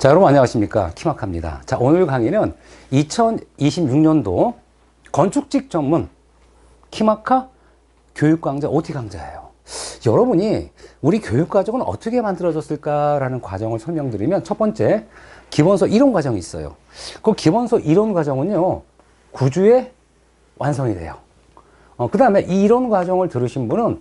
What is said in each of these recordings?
자, 여러분 안녕하십니까. 키마카입니다. 자, 오늘 강의는 2026년도 건축직 전문 키마카 교육 강좌 OT 강좌예요. 여러분이 우리 교육 과정은 어떻게 만들어졌을까라는 과정을 설명드리면 첫 번째, 기본서 이론 과정이 있어요. 그 기본서 이론 과정은요, 9주에 완성이 돼요. 어, 그 다음에 이 이론 과정을 들으신 분은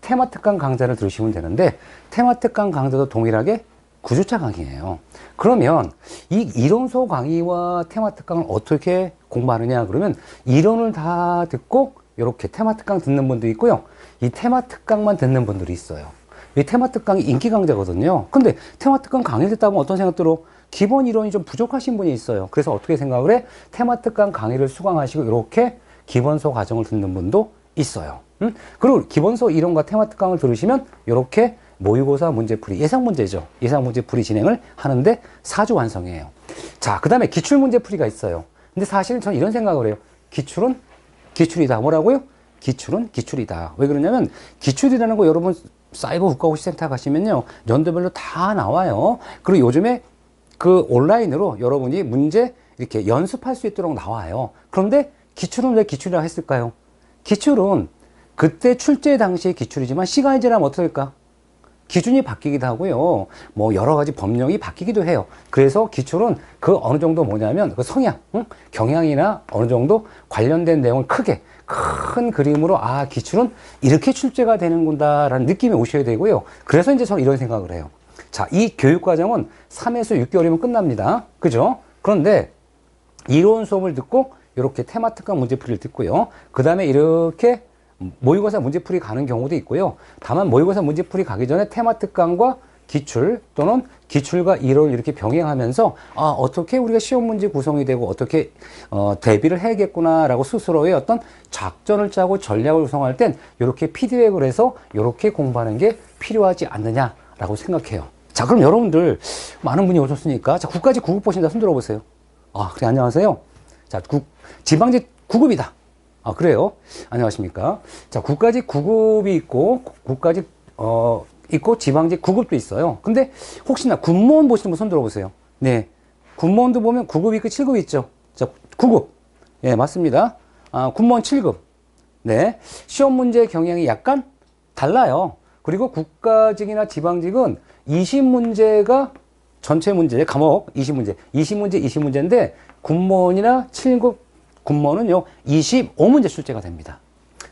테마 특강 강좌를 들으시면 되는데, 테마 특강 강좌도 동일하게 9주차 강의예요. 그러면 이 이론소 강의와 테마 특강을 어떻게 공부하느냐 그러면 이론을 다 듣고 이렇게 테마 특강 듣는 분도 있고요. 이 테마 특강만 듣는 분들이 있어요. 이 테마 특강이 인기 강좌거든요. 근데 테마 특강 강의 듣다 보면 어떤 생각 들어? 기본 이론이 좀 부족하신 분이 있어요. 그래서 어떻게 생각을 해? 테마 특강 강의를 수강하시고 이렇게 기본소 과정을 듣는 분도 있어요. 음? 그리고 기본소 이론과 테마 특강을 들으시면 이렇게 모의고사 문제풀이 예상 문제죠. 예상 문제풀이 진행을 하는데 4주 완성이에요. 자, 그 다음에 기출 문제풀이가 있어요. 근데 사실은 저는 이런 생각을 해요. 기출은 기출이다. 뭐라고요? 기출은 기출이다. 왜 그러냐면 기출이라는 거 여러분 사이버 국가고시센터 가시면요. 연도별로 다 나와요. 그리고 요즘에 그 온라인으로 여러분이 문제 이렇게 연습할 수 있도록 나와요. 그런데 기출은 왜 기출이라 했을까요? 기출은 그때 출제 당시의 기출이지만 시간이 지나면 될까? 기준이 바뀌기도 하고요. 뭐 여러 가지 법령이 바뀌기도 해요. 그래서 기출은 그 어느 정도 뭐냐면 그 성향, 응? 경향이나 어느 정도 관련된 내용을 크게 큰 그림으로 아 기출은 이렇게 출제가 되는구나라는 느낌이 오셔야 되고요. 그래서 이제 저는 이런 생각을 해요. 자, 이 교육 과정은 3에서 6개월이면 끝납니다. 그죠? 그런데 이론 수업을 듣고 이렇게 테마 특강 문제풀이를 듣고요. 그 다음에 이렇게 모의고사 문제풀이 가는 경우도 있고요. 다만 모의고사 문제풀이 가기 전에 테마 특강과 기출 또는 기출과 이론을 이렇게 병행하면서 아 어떻게 우리가 시험 문제 구성이 되고 어떻게 어, 대비를 해야겠구나라고 스스로의 어떤 작전을 짜고 전략을 구성할 땐 이렇게 피드백을 해서 이렇게 공부하는 게 필요하지 않느냐라고 생각해요. 자 그럼 여러분들 많은 분이 오셨으니까 자 국가직 9급 보신다 손 들어보세요. 아 그래 안녕하세요. 자 국, 지방직 9급이다. 아, 그래요? 안녕하십니까. 자, 국가직 9급이 있고, 국가직, 어, 있고, 지방직 9급도 있어요. 근데 혹시나 군무원 보시는 분 손 들어보세요. 네. 군무원도 보면 9급 있고 7급 있죠. 자, 9급. 예, 맞습니다. 아, 군무원 7급. 네. 시험 문제 경향이 약간 달라요. 그리고 국가직이나 지방직은 20문제가 전체 문제, 과목 20문제, 20문제, 20문제인데, 군무원이나 7급 군무원은요, 25문제 출제가 됩니다.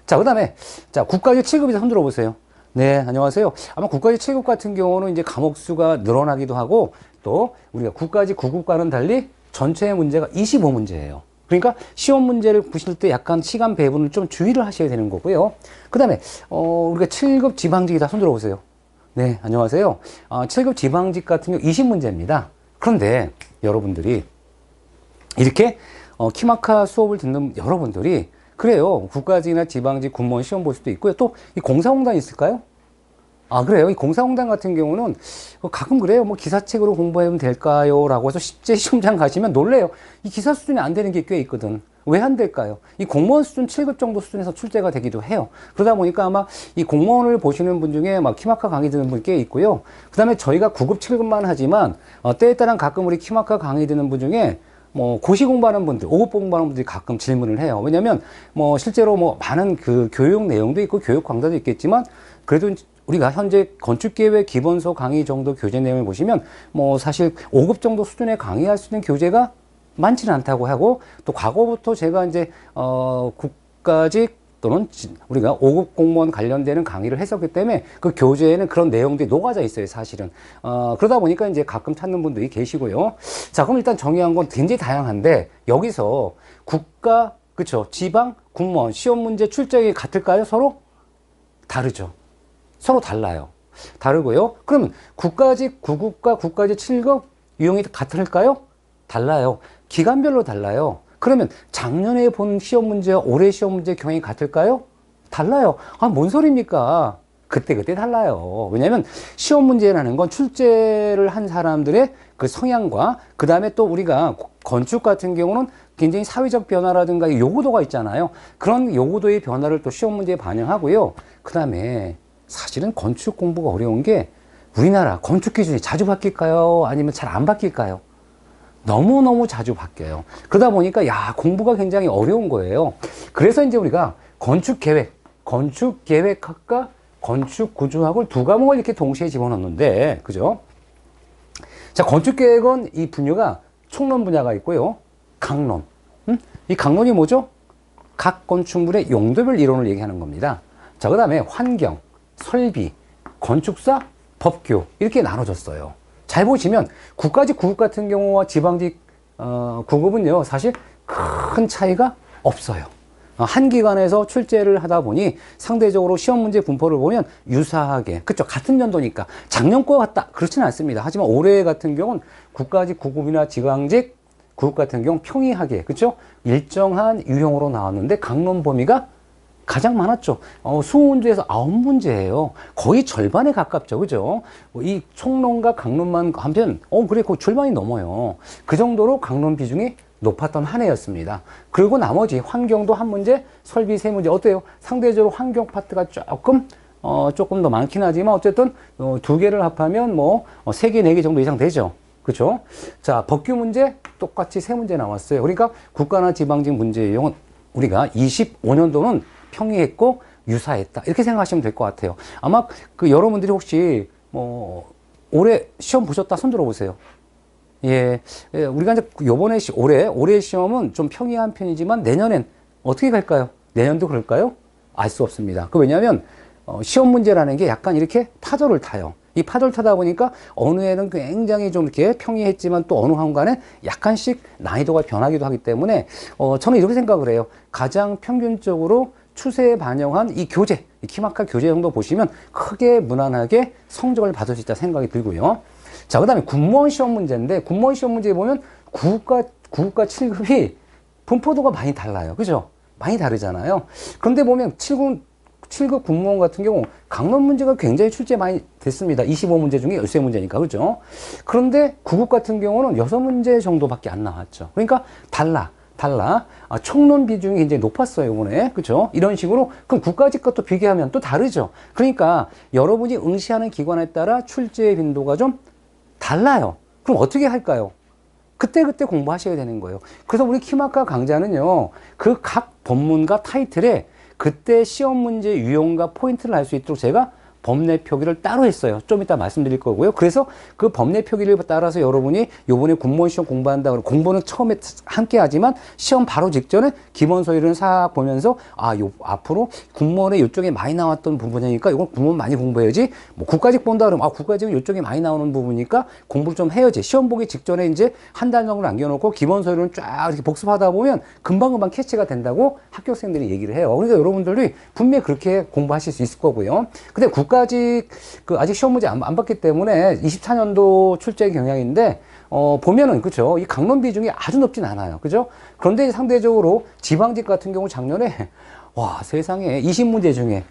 자, 그 다음에, 자, 국가직 7급이다 손 들어 보세요. 네, 안녕하세요. 아마 국가직 7급 같은 경우는 이제 과목 수가 늘어나기도 하고, 또 우리가 국가직 9급과는 달리 전체 문제가 25문제예요. 그러니까 시험 문제를 보실 때 약간 시간 배분을 좀 주의를 하셔야 되는 거고요. 그 다음에, 어, 우리가 7급 지방직이다 손 들어 보세요. 네, 안녕하세요. 어, 7급 지방직 같은 경우 20문제입니다. 그런데 여러분들이 이렇게 어, 키마카 수업을 듣는 여러분들이 그래요. 국가직이나 지방직 군무원 시험 볼 수도 있고요. 또 이 공사공단 있을까요? 아 그래요. 이 공사공단 같은 경우는 가끔 그래요. 뭐 기사책으로 공부하면 될까요? 라고 해서 실제 시험장 가시면 놀래요. 이 기사 수준이 안 되는 게 꽤 있거든. 왜 안 될까요? 이 공무원 수준 7급 정도 수준에서 출제가 되기도 해요. 그러다 보니까 아마 이 공무원을 보시는 분 중에 막 키마카 강의 듣는 분 꽤 있고요. 그 다음에 저희가 9급, 7급만 하지만 어, 때에 따라 가끔 우리 키마카 강의 듣는 분 중에 뭐 고시 공부하는 분들, 5급 공부하는 분들이 가끔 질문을 해요. 왜냐면 뭐 실제로 뭐 많은 그 교육 내용도 있고 교육 강좌도 있겠지만 그래도 우리가 현재 건축계획 기본서 강의 정도 교재 내용을 보시면 뭐 사실 5급 정도 수준의 강의할 수 있는 교재가 많지는 않다고 하고 또 과거부터 제가 이제 어 국가직 또는 우리가 5급 공무원 관련되는 강의를 했었기 때문에 그 교재에는 그런 내용들이 녹아져 있어요, 사실은. 어, 그러다 보니까 이제 가끔 찾는 분들이 계시고요. 자, 그럼 일단 정의한 건 굉장히 다양한데 여기서 국가, 그쵸, 지방, 군무원, 시험 문제 출제액이 같을까요? 서로? 다르죠. 서로 달라요. 다르고요. 그러면 국가직 9급과 국가직 7급 유형이 같을까요? 달라요. 기간별로 달라요. 그러면 작년에 본 시험 문제와 올해 시험 문제 경향이 같을까요? 달라요. 아, 뭔 소리입니까? 그때그때 달라요. 왜냐하면 시험 문제라는 건 출제를 한 사람들의 그 성향과 그 다음에 또 우리가 건축 같은 경우는 굉장히 사회적 변화라든가 요구도가 있잖아요. 그런 요구도의 변화를 또 시험 문제에 반영하고요. 그 다음에 사실은 건축 공부가 어려운 게 우리나라 건축 기준이 자주 바뀔까요? 아니면 잘 안 바뀔까요? 너무너무 자주 바뀌어요. 그러다 보니까 야, 공부가 굉장히 어려운 거예요. 그래서 이제 우리가 건축 계획, 건축 계획학과 건축 구조학을 두 과목을 이렇게 동시에 집어넣는데, 그죠? 자, 건축 계획은 이 분야가 총론 분야가 있고요. 강론. 음? 이 강론이 뭐죠? 각 건축물의 용도별 이론을 얘기하는 겁니다. 자, 그 다음에 환경, 설비, 건축사, 법규 이렇게 나눠졌어요. 잘 보시면 국가직 구급 같은 경우와 지방직 어, 구급은요 사실 큰 차이가 없어요. 어, 한 기관에서 출제를 하다 보니 상대적으로 시험 문제 분포를 보면 유사하게 그쵸 같은 연도니까 작년 거와 같다 그렇지는 않습니다. 하지만 올해 같은 경우는 국가직 구급이나 지방직 구급 같은 경우 평이하게 그쵸 일정한 유형으로 나왔는데 강론 범위가 가장 많았죠. 어, 20문제에서 9문제예요. 거의 절반에 가깝죠. 그죠? 뭐이 총론과 강론만 하면 어 그래 그 절반이 넘어요. 그 정도로 강론 비중이 높았던 한 해였습니다. 그리고 나머지 환경도 한 문제, 설비 세 문제 어때요? 상대적으로 환경 파트가 조금 어, 조금 더 많긴 하지만 어쨌든 어, 두 개를 합하면 뭐 어, 세 개, 네 개 정도 이상 되죠. 그렇죠? 자, 법규 문제 똑같이 세 문제 나왔어요. 그러니까 국가나 지방직 문제 유형은 우리가 25년도는 평이했고 유사했다. 이렇게 생각하시면 될 것 같아요. 아마 그 여러분들이 혹시 뭐 올해 시험 보셨다 손 들어 보세요. 예, 예, 우리가 이제 요번에 시, 올해 올해 시험은 좀 평이한 편이지만 내년엔 어떻게 갈까요? 내년도 그럴까요? 알 수 없습니다. 그 왜냐하면 어, 시험 문제라는 게 약간 이렇게 파도를 타요. 이 파도를 타다 보니까 어느 해는 굉장히 좀 이렇게 평이했지만 또 어느 한간에 약간씩 난이도가 변하기도 하기 때문에 어, 저는 이렇게 생각을 해요. 가장 평균적으로 추세에 반영한 이 교재, 이 키마카 교재 정도 보시면 크게 무난하게 성적을 받을 수 있다 생각이 들고요. 자, 그 다음에 군무원 시험 문제인데, 군무원 시험 문제 보면 9급과, 9급과 7급이 분포도가 많이 달라요. 그죠? 많이 다르잖아요. 그런데 보면 7급, 7급 군무원 같은 경우 강론 문제가 굉장히 출제 많이 됐습니다. 25문제 중에 13문제니까. 그죠? 그런데 9급 같은 경우는 6문제 정도밖에 안 나왔죠. 그러니까 달라. 달라. 아, 총론 비중이 굉장히 높았어요, 이번에. 그죠? 이런 식으로. 그럼 국가직 것도 비교하면 또 다르죠. 그러니까 여러분이 응시하는 기관에 따라 출제 빈도가 좀 달라요. 그럼 어떻게 할까요? 그때 그때 공부하셔야 되는 거예요. 그래서 우리 키마카 강좌는요, 그 각 법문과 타이틀에 그때 시험 문제 유형과 포인트를 알 수 있도록 제가 법내 표기를 따로 했어요. 좀 이따 말씀드릴 거고요. 그래서 그 법내 표기를 따라서 여러분이 요번에 군무원 시험 공부한다 그러고 공부는 처음에 함께 하지만 시험 바로 직전에 기본 서류를 싹 보면서 아, 요 앞으로 군무원에 요쪽에 많이 나왔던 부분이니까 이건 군무원 많이 공부해야지. 뭐 국가직 본다 그러면 아, 국가직은 요쪽에 많이 나오는 부분이니까 공부를 좀 해야지. 시험 보기 직전에 이제 한 달 정도 남겨 놓고 기본 서류는 쫙 이렇게 복습하다 보면 금방금방 캐치가 된다고 학교생들이 얘기를 해요. 그러니까 여러분들이 분명히 그렇게 공부하실 수 있을 거고요. 근데 국 가직 그 아직 시험 문제 안, 안 봤기 때문에 24년도 출제 경향인데 어 보면은 그죠 이 강론 비중이 아주 높진 않아요 그죠 그런데 상대적으로 지방직 같은 경우 작년에 와 세상에 20문제 중에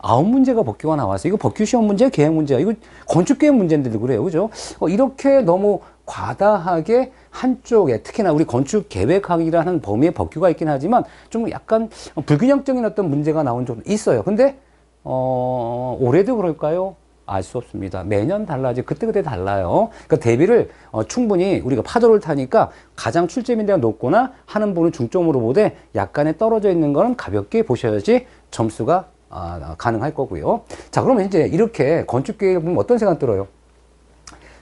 아홉 문제가 법규가 나왔어요. 이거 법규 시험 문제, 계획 문제야. 이거 건축 계획 문제인데도 그래요. 그죠? 어, 이렇게 너무 과다하게 한쪽에 특히나 우리 건축 계획학이라는 범위의 법규가 있긴 하지만 좀 약간 불균형적인 어떤 문제가 나온 적도 있어요. 근데 어, 올해도 그럴까요? 알 수 없습니다. 매년 달라지 그때그때 달라요. 그러니까 대비를 어, 충분히 우리가 파도를 타니까 가장 출제 빈도가 높거나 하는 분은 중점으로 보되 약간의 떨어져 있는 거는 가볍게 보셔야지 점수가 아, 가능할 거고요. 자, 그러면 이제 이렇게 건축 계획을 보면 어떤 생각 들어요?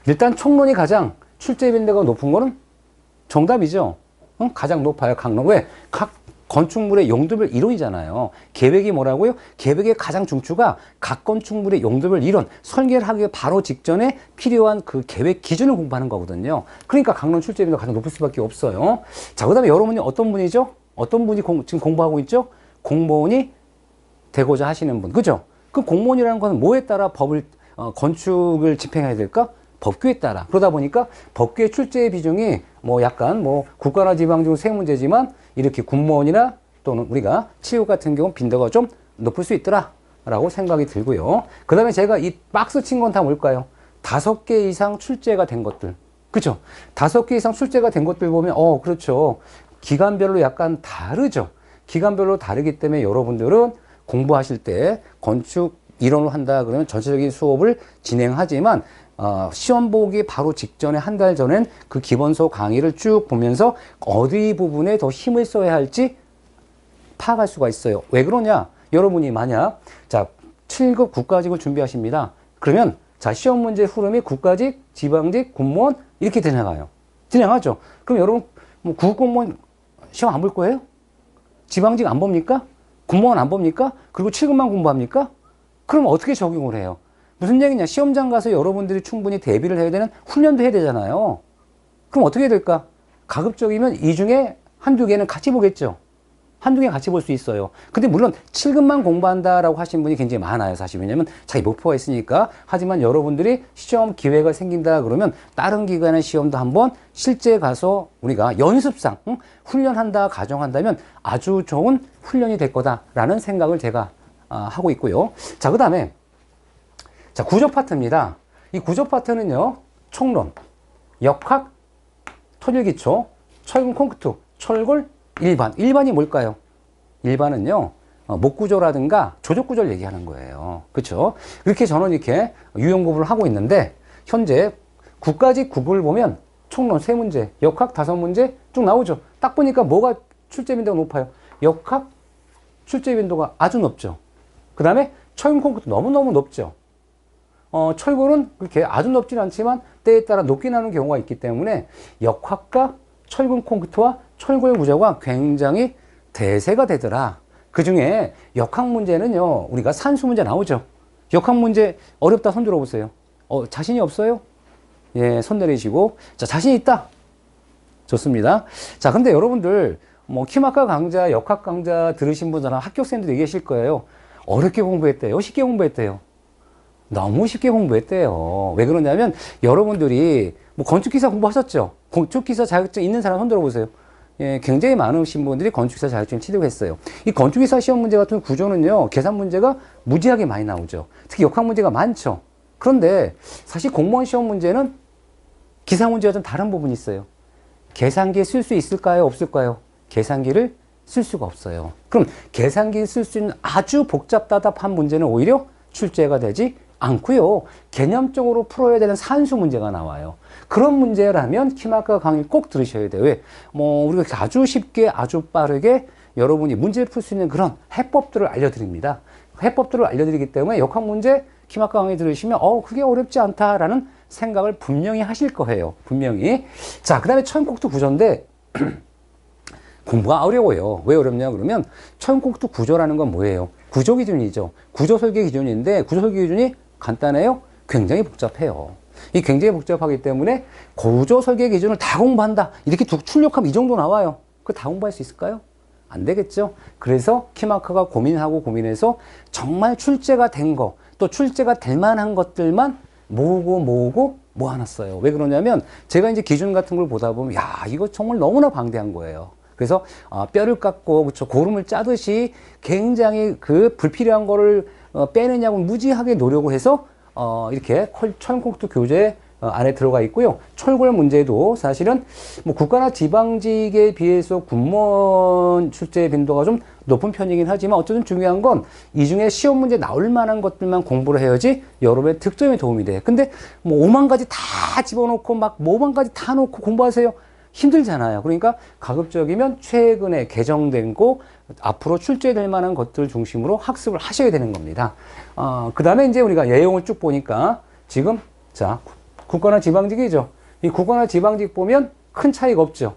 일단 총론이 가장 출제 빈도가 높은 거는 정답이죠. 응? 가장 높아요. 강론. 왜? 각 건축물의 용도별 이론이잖아요. 계획이 뭐라고요? 계획의 가장 중추가 각 건축물의 용도별 이론, 설계를 하기 바로 직전에 필요한 그 계획 기준을 공부하는 거거든요. 그러니까 강론 출제 빈도가 가장 높을 수밖에 없어요. 자, 그 다음에 여러분이 어떤 분이죠? 어떤 분이 공- 지금 공부하고 있죠? 공무원이 되고자 하시는 분. 그죠? 그 공무원이라는 것은 뭐에 따라 법을, 어, 건축을 집행해야 될까? 법규에 따라. 그러다 보니까 법규의 출제 비중이 뭐 약간 뭐 국가나 지방 중 세 문제지만 이렇게 군무원이나 또는 우리가 치유 같은 경우 빈도가 좀 높을 수 있더라. 라고 생각이 들고요. 그 다음에 제가 이 박스 친 건 다 뭘까요? 다섯 개 이상 출제가 된 것들. 그죠? 다섯 개 이상 출제가 된 것들 보면, 어, 그렇죠. 기간별로 약간 다르죠. 기간별로 다르기 때문에 여러분들은 공부하실 때 건축 이론을 한다 그러면 전체적인 수업을 진행하지만 어, 시험 보기 바로 직전에 한 달 전엔 그 기본서 강의를 쭉 보면서 어디 부분에 더 힘을 써야 할지 파악할 수가 있어요. 왜 그러냐? 여러분이 만약 자 7급 국가직을 준비하십니다. 그러면 자 시험 문제 흐름이 국가직, 지방직, 공무원 이렇게 진행해요. 진행하죠. 그럼 여러분 뭐 구급공무원 시험 안 볼 거예요? 지방직 안 봅니까? 공무원 안 봅니까? 그리고 7급만 공부합니까? 그럼 어떻게 적용을 해요? 무슨 얘기냐? 시험장 가서 여러분들이 충분히 대비를 해야 되는 훈련도 해야 되잖아요. 그럼 어떻게 해야 될까? 가급적이면 이 중에 한두 개는 같이 보겠죠. 한두 개 같이 볼 수 있어요. 근데 물론 7급만 공부한다라고 하신 분이 굉장히 많아요, 사실. 왜냐면 자기 목표가 있으니까. 하지만 여러분들이 시험 기회가 생긴다 그러면 다른 기관의 시험도 한번 실제 가서 우리가 연습상 응? 훈련한다 가정한다면 아주 좋은 훈련이 될 거다라는 생각을 제가 아, 하고 있고요. 자, 그 다음에 자, 구조 파트입니다. 이 구조 파트는요, 총론, 역학, 토일기초, 철근 콘크트, 철골, 일반. 일반이 뭘까요? 일반은요, 어, 목구조라든가 조족구조를 얘기하는 거예요. 그렇죠? 이렇게 저는 이렇게 유형 구분을 하고 있는데, 현재 국가직 국을 보면 총론 세 문제, 역학 다섯 문제 쭉 나오죠. 딱 보니까 뭐가 출제 빈도가 높아요? 역학 출제 빈도가 아주 높죠. 그 다음에 철근 콘크트 너무너무 높죠. 어, 철골은 그렇게 아주 높지는 않지만 때에 따라 높게 나는 경우가 있기 때문에 역학과 철근 콘크트와 철골 구조가 굉장히 대세가 되더라. 그 중에 역학 문제는요, 우리가 산수 문제 나오죠. 역학 문제 어렵다 손 들어보세요. 어, 자신이 없어요? 예, 손 내리시고. 자, 자신 있다. 좋습니다. 자, 근데 여러분들, 뭐, 키마카 강좌, 역학 강좌 들으신 분들은 학교생들이 계실 거예요. 어렵게 공부했대요. 쉽게 공부했대요. 너무 쉽게 공부했대요. 왜 그러냐면 여러분들이 뭐 건축기사 공부하셨죠? 건축기사 자격증 있는 사람 손 들어 보세요. 예, 굉장히 많으신 분들이 건축기사 자격증 취득했어요. 이 건축기사 시험 문제 같은 구조는요, 계산 문제가 무지하게 많이 나오죠. 특히 역학 문제가 많죠. 그런데 사실 공무원 시험 문제는 기사 문제와 좀 다른 부분이 있어요. 계산기 쓸수 있을까요? 없을까요? 계산기를 쓸 수가 없어요. 그럼 계산기 쓸 수 있는 아주 복잡다답한 문제는 오히려 출제가 되지 않고요. 개념적으로 풀어야 되는 산수 문제가 나와요. 그런 문제라면 키마카 강의 꼭 들으셔야 돼요. 왜? 뭐 우리가 아주 쉽게 아주 빠르게 여러분이 문제를 풀 수 있는 그런 해법들을 알려드립니다. 해법들을 알려드리기 때문에 역학 문제 키마카 강의 들으시면 어 그게 어렵지 않다라는 생각을 분명히 하실 거예요. 분명히. 자, 그 다음에 천국도 구조인데 공부가 어려워요. 왜 어렵냐 그러면 천국도 구조라는 건 뭐예요? 구조 기준이죠. 구조 설계 기준인데 구조 설계 기준이 간단해요? 굉장히 복잡해요. 이 굉장히 복잡하기 때문에 구조 설계 기준을 다 공부한다. 이렇게 두- 출력하면 이 정도 나와요. 그거 다 공부할 수 있을까요? 안 되겠죠. 그래서 키마크가 고민하고 고민해서 정말 출제가 된 거, 또 출제가 될 만한 것들만 모으고 모으고 모아놨어요. 왜 그러냐면 제가 이제 기준 같은 걸 보다 보면 야 이거 정말 너무나 방대한 거예요. 그래서 아, 뼈를 깎고 그쵸 고름을 짜듯이 굉장히 그 불필요한 거를 어, 빼내냐고 무지하게 노력을 해서 어, 이렇게 컬- 철국도 교재 어, 안에 들어가 있고요. 철골 문제도 사실은 뭐 국가나 지방직에 비해서 군무원 출제 빈도가 좀 높은 편이긴 하지만 어쨌든 중요한 건 이 중에 시험 문제 나올 만한 것들만 공부를 해야지 여러분의 득점에 도움이 돼. 근데 뭐 5만 가지 다 집어넣고 막 5만 가지 다 놓고 공부하세요. 힘들잖아요. 그러니까 가급적이면 최근에 개정된 거 앞으로 출제될 만한 것들 중심으로 학습을 하셔야 되는 겁니다. 어, 그 다음에 이제 우리가 내용을 쭉 보니까 지금 자 국가나 지방직이죠. 이 국가나 지방직 보면 큰 차이가 없죠.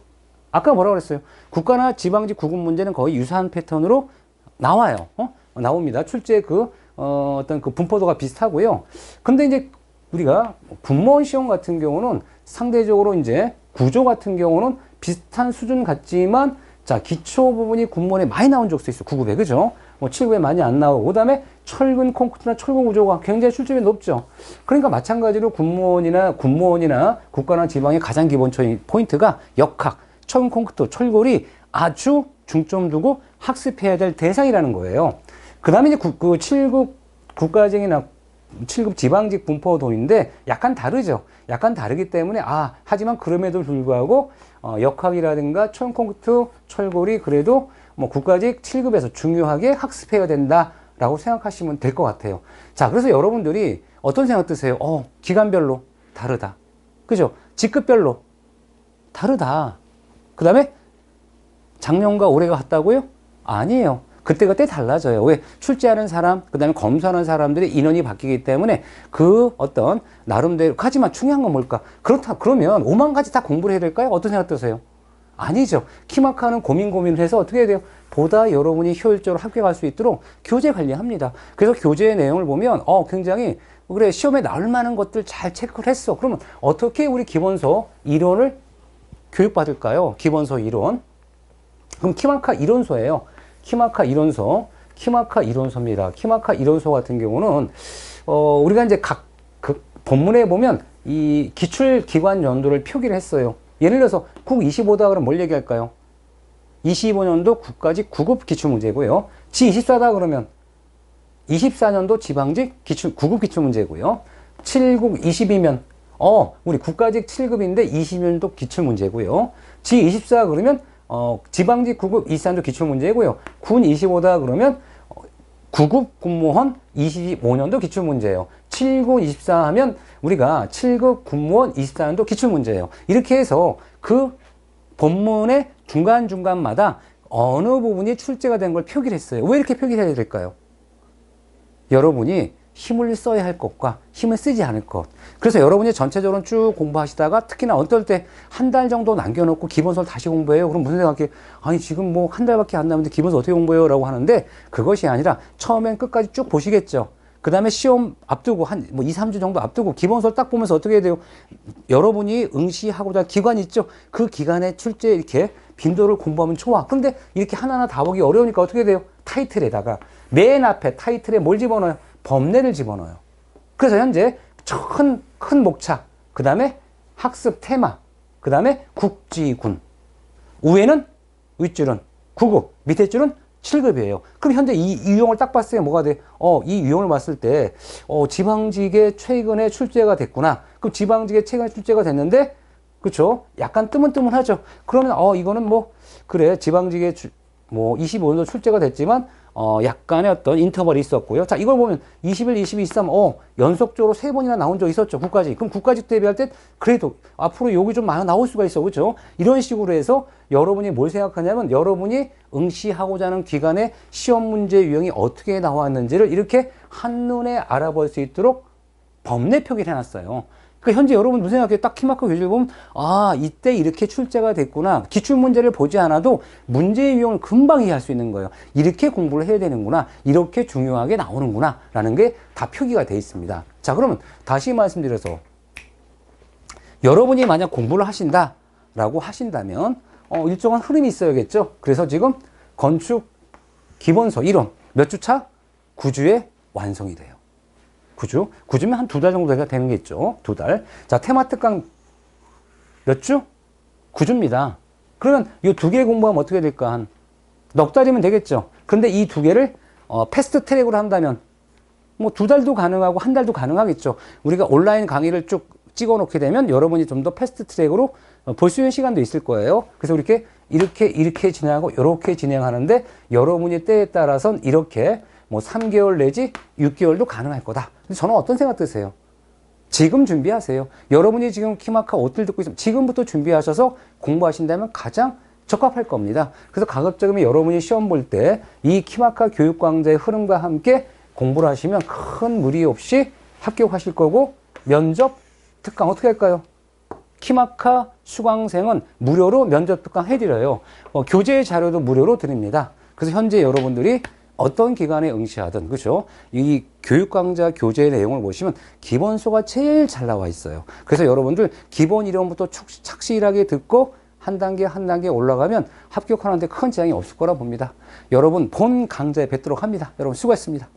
아까 뭐라고 그랬어요? 국가나 지방직 구분 문제는 거의 유사한 패턴으로 나와요. 어? 나옵니다. 출제 그, 어, 어떤 그 분포도가 비슷하고요. 근데 이제 우리가 군무원 시험 같은 경우는 상대적으로 이제 구조 같은 경우는 비슷한 수준 같지만 자, 기초 부분이 군무원에 많이 나온 적도 있어요. 9급에. 그죠? 뭐 7급에 많이 안 나오고. 그 다음에 철근 콘크리트나 철근 구조가 굉장히 출제비 높죠. 그러니까 마찬가지로 군무원이나 군무원이나 국가나 지방의 가장 기본적인 포인트가 역학, 철근 콘크리트, 철골이 아주 중점 두고 학습해야 될 대상이라는 거예요. 그 다음에 이제 국, 그 7급 국가직이나 7급 지방직 분포도인데 약간 다르죠. 약간 다르기 때문에 아 하지만 그럼에도 불구하고 어, 역학이라든가 철콘크트, 철골이 그래도 뭐 국가직 7급에서 중요하게 학습해야 된다. 라고 생각하시면 될 것 같아요. 자, 그래서 여러분들이 어떤 생각 드세요? 어, 기간별로 다르다. 그죠? 직급별로 다르다. 그 다음에 작년과 올해가 같다고요? 아니에요. 그때그때 달라져요. 왜? 출제하는 사람, 그 다음에 검사하는 사람들의 인원이 바뀌기 때문에 그 어떤 나름대로, 하지만 중요한 건 뭘까? 그렇다, 그러면 5만 가지 다 공부를 해야 될까요? 어떤 생각 드세요? 아니죠. 키마카는 고민 고민을 해서 어떻게 해야 돼요? 보다 여러분이 효율적으로 합격할 수 있도록 교재 관리합니다. 그래서 교재의 내용을 보면 어 굉장히 그래 시험에 나올 만한 것들 잘 체크를 했어. 그러면 어떻게 우리 기본서 이론을 교육받을까요? 기본서 이론. 그럼 키마카 이론서예요. 키마카 이론서. 키마카 이론서입니다. 키마카 이론서 같은 경우는 어 우리가 이제 각 그 본문에 보면 이 기출 기관 연도를 표기를 했어요. 예를 들어서 국 25다 그러면 뭘 얘기할까요? 25년도 국가직 구급 기출문제고요. 지 24다 그러면 24년도 지방직 기출, 구급 기출문제고요. 7국 20이면 어, 우리 국가직 7급인데 20년도 기출문제고요. 지24 그러면 어, 지방직 구급 24년도 기출문제고요. 군 25다 그러면 어, 구급 공무원 25년도 기출문제예요. 7구 24 하면 우리가 7급 군무원 24년도 기출문제예요. 이렇게 해서 그 본문의 중간중간마다 어느 부분이 출제가 된 걸 표기를 했어요. 왜 이렇게 표기를 해야 될까요? 여러분이 힘을 써야 할 것과 힘을 쓰지 않을 것. 그래서 여러분이 전체적으로 쭉 공부하시다가 특히나 어떨 때 한 달 정도 남겨놓고 기본서를 다시 공부해요. 그럼 무슨 생각이 아니 지금 뭐 한 달밖에 안 남았는데 기본서 어떻게 공부해요? 라고 하는데 그것이 아니라 처음엔 끝까지 쭉 보시겠죠. 그 다음에 시험 앞두고 한 뭐 2, 3주 정도 앞두고 기본서를 딱 보면서 어떻게 해야 돼요? 여러분이 응시하고자 할 기관 있죠? 그 기간에 출제 이렇게 빈도를 공부하면 좋아. 근데 이렇게 하나하나 다 보기 어려우니까 어떻게 돼요? 타이틀에다가 맨 앞에 타이틀에 뭘 집어넣어요? 범례를 집어넣어요. 그래서 현재 큰, 큰 목차, 그 다음에 학습 테마, 그 다음에 국지군. 위에는 윗줄은 9급, 밑에 줄은 7급이에요. 그럼 현재 이 유형을 딱 봤을 때 뭐가 돼? 어, 이 유형을 봤을 때, 어, 지방직에 최근에 출제가 됐구나. 그럼 지방직에 최근에 출제가 됐는데, 그쵸? 약간 뜨문뜨문하죠. 그러면, 어, 이거는 뭐, 그래, 지방직에 주, 뭐, 25년도 출제가 됐지만, 어, 약간의 어떤 인터벌이 있었고요. 자, 이걸 보면 21, 22, 23, 어, 연속적으로 세 번이나 나온 적 있었죠. 국가직. 그럼 국가직 대비할 때 그래도 앞으로 욕이 좀 많이 나올 수가 있어. 그죠? 이런 식으로 해서 여러분이 뭘 생각하냐면 여러분이 응시하고자 하는 기간에 시험 문제 유형이 어떻게 나왔는지를 이렇게 한눈에 알아볼 수 있도록 범례 표기를 해놨어요. 그 현재 여러분 무슨 생각해요? 딱 키마크 교재를 보면 아 이때 이렇게 출제가 됐구나. 기출 문제를 보지 않아도 문제의 유형을 금방 이해할 수 있는 거예요. 이렇게 공부를 해야 되는구나. 이렇게 중요하게 나오는구나. 라는 게 다 표기가 돼 있습니다. 자 그러면 다시 말씀드려서 여러분이 만약 공부를 하신다 라고 하신다면 어, 일정한 흐름이 있어야겠죠. 그래서 지금 건축 기본서 이론 몇주 차? 9주에 완성이 돼요. 9주? 9주면 한 두 달 정도 되는 게 있죠. 두 달. 자, 테마 특강 몇 주? 9주입니다. 그러면 이 두 개 공부하면 어떻게 될까? 한 넉 달이면 되겠죠. 근데 이 두 개를 어, 패스트 트랙으로 한다면 뭐 두 달도 가능하고 한 달도 가능하겠죠. 우리가 온라인 강의를 쭉 찍어 놓게 되면 여러분이 좀 더 패스트 트랙으로 어, 볼수 있는 시간도 있을 거예요. 그래서 이렇게 이렇게 이렇게 진행하고 이렇게 진행하는데 여러분이 때에 따라선 이렇게 뭐 3개월 내지 6개월도 가능할 거다. 근데 저는 어떤 생각 드세요? 지금 준비하세요. 여러분이 지금 키마카 옷들 듣고 있으면 지금부터 준비하셔서 공부하신다면 가장 적합할 겁니다. 그래서 가급적이면 여러분이 시험 볼 때 이 키마카 교육 강좌의 흐름과 함께 공부를 하시면 큰 무리 없이 합격하실 거고 면접 특강 어떻게 할까요? 키마카 수강생은 무료로 면접 특강 해드려요. 어, 교재 자료도 무료로 드립니다. 그래서 현재 여러분들이 어떤 기관에 응시하든 그죠? 이 교육 강좌 교재 내용을 보시면 기본소가 제일 잘 나와 있어요. 그래서 여러분들 기본 이론부터 착실하게 듣고 한 단계 한 단계 올라가면 합격하는데 큰 지장이 없을 거라 봅니다. 여러분 본 강좌에 뵙도록 합니다. 여러분 수고했습니다.